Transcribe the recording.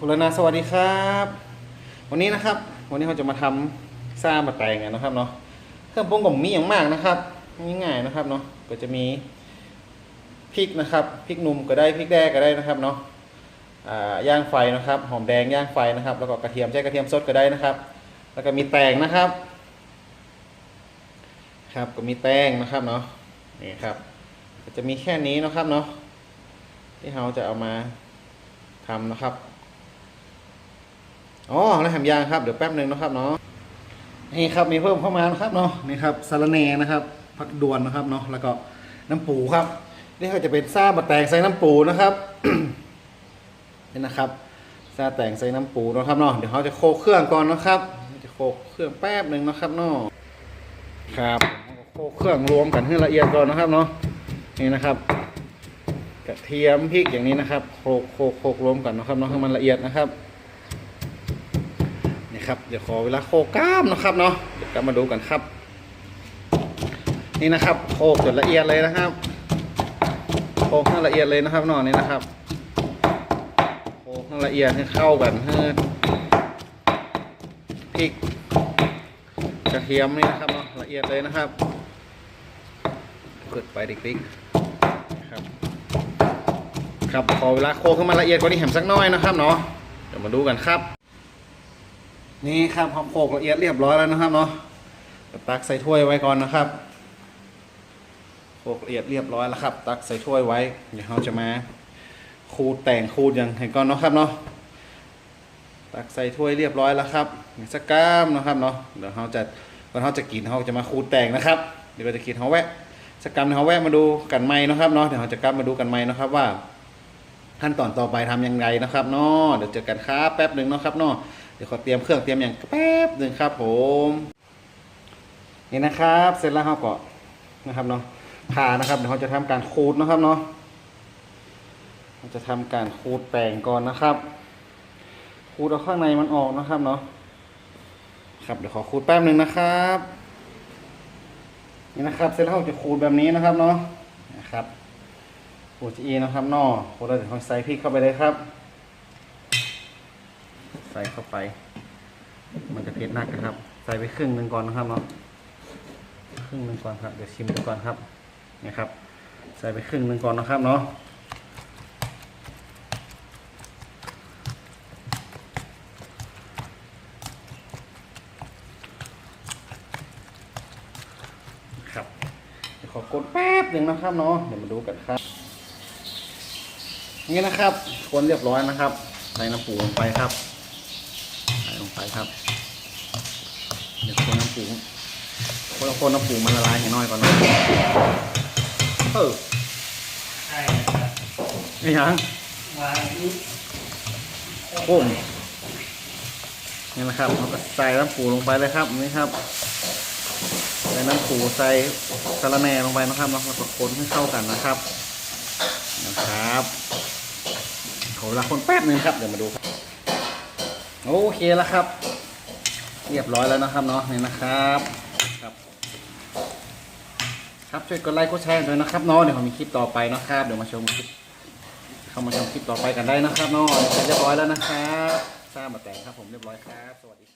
คุณนาสวัสดีครับ วันนี้นะครับ วันนี้เราจะมาทำซ่ามาแตงกันนะครับเนาะเครื่องปรุงก็มีอย่างมากนะครับง่ายๆนะครับเนาะก็จะมีพริกนะครับพริกหนุ่มก็ได้พริกแดงก็ได้นะครับเนาะย่างไฟนะครับ หอมแดงย่างไฟนะครับ แล้วก็กระเทียมใช้กระเทียมสดก็ได้นะครับ แล้วก็มีแตงนะครับ ครับก็มีแตงนะครับเนาะนี่ครับจะมีแค่นี้นะครับเนาะที่เราจะเอามาทำนะครับ อ๋อแล้วแฮมยางครับ เดี๋ยวแป๊บหนึ่งนะครับเนาะ นี่ครับมีเพิ่มเข้ามานะครับเนาะ นี่ครับสาระเนนะครับ ผักดวนนะครับเนาะ แล้วก็น้ำปูครับ นี่ก็จะเป็นซาบะแตงใส่น้ำปูนะครับ นี่นะครับซาแตงใส่น้ำปูนะครับเนาะ เดี๋ยวเขาจะโคกเครื่องก่อนนะครับ จะโคกเครื่องแป๊บหนึ่งนะครับเนาะ ครับโคกเครื่องรวมกันให้ละเอียดก่อนนะครับเนาะ นี่นะครับกระเทียมพริกอย่างนี้นะครับโคกโคกโคกรวมกันนะครับเนาะให้มันละเอียดนะครับ ครับเดี๋ยวขอเวลาโคกล้ามนะครับเนาะเดี๋ยวกลับมาดูกันครับ นี่นะครับโคกจนละเอียดเลยนะครับโคกให้ละเอียดเลยนะครับเนาะนี่นะครับโคกให้ละเอียดให้เข้ากันให้พริกกระเทียมนี่นะครับเนาะละเอียดเลยนะครับเกิดไปดิกๆครับครับขอเวลาโคกให้มันละเอียดกว่านี้แหมสักน้อยนะครับเนาะเดี๋ยวมาดูกันครับ นี่ครับพอโขกละเอียดเรียบร้อยแล้วนะครับเนาะตักใส่ถ้วยไว้ก่อนนะครับโขลกละเอียดเรียบร้อยแล้วครับ ตักใส่ถ้วยไว้ เดี๋ยวเราจะมาขูดแต่งขูดอย่างเห็นก่อนเนาะครับเนาะตักใส่ถ้วยเรียบร้อยแล้วครับสักก้ามนะครับเนาะเดี๋ยวเราจะก่อนเราจะกินเราจะมาขูดแต่งนะครับ เดี๋ยวเราจะกินเขาแวะสักกรรมเขาแวะมาดูกันไหมนะครับเนาะเดี๋ยวเราจะกลับมาดูกันไหมนะครับว่าขั้นตอนต่อไปทำยังไงนะครับเนาะเดี๋ยวเจอกันครับแป๊บหนึ่งนะครับเนาะ เดี๋ยวขอเตรียมเครื่องเตรียมอย่างแป๊บหนึ่งครับ ผม นี่นะครับ เสร็จแล้วครับก็นะครับเนาะผ่านะครับเดี๋ยวเราจะทำการขูดนะครับเนาะเราจะทำการขูดแป้งก่อนนะครับขูดเอาข้างในมันออกนะครับเนาะครับเดี๋ยวขอขูดแป๊บหนึ่งนะครับ นี่นะครับ เสร็จแล้วเราจะขูดแบบนี้นะครับเนาะนะครับขูดจีนะครับเนาะขูดแล้วเดี๋ยวเราใส่พริกเข้าไปเลยครับ ส่เข้าไป มันจะเผ็ดนักนะครับ ใส่ไปครึ่งหนึ่งก่อนนะครับเนาะครึ่งหนึ่งก่อนครับเดี๋ยวชิมดูก่อนครับนี่ครับ ใส่ไปครึ่งหนึ่งก่อนนะครับเนาะครับเดี๋ยวขอกดแป๊บหนึ่งนะครับเนาะเดี๋ยวมาดูกันครับนี่นะครับคนเรียบร้อยนะครับ ใส่น้ำปูลงไปครับ ครับเดี๋ยวคนน้ำปูคนคนน้ำปูมันละลายให้น้อยก่อนนะเออใช่ครับนี่ฮะวางนี้โค้มนี่นะครับเราก็ใส่น้ำปูลงไปเลยครับนี่ครับใส่น้ำปูใส่สะระแหน่ลงไปนะครับแล้วก็คนให้เข้ากันนะครับนะครับขอเวลาคนแป๊บนึงครับเดี๋ยวมาดูครับ โอเคแล้วครับ เรียบร้อยแล้วนะครับเนาะนี่นะครับครับ ครับช่วยกดไลค์กดแชร์ด้วยนะครับเนาะเดี๋ยวผมมีคลิปต่อไปนะครับ เดี๋ยวมาชมคลิปเข้ามาชมคลิปต่อไปกันได้นะครับเนาะเสร็จเรียบร้อยแล้วนะครับทราบมาแต่งครับผมเรียบร้อยครับ สวัสดี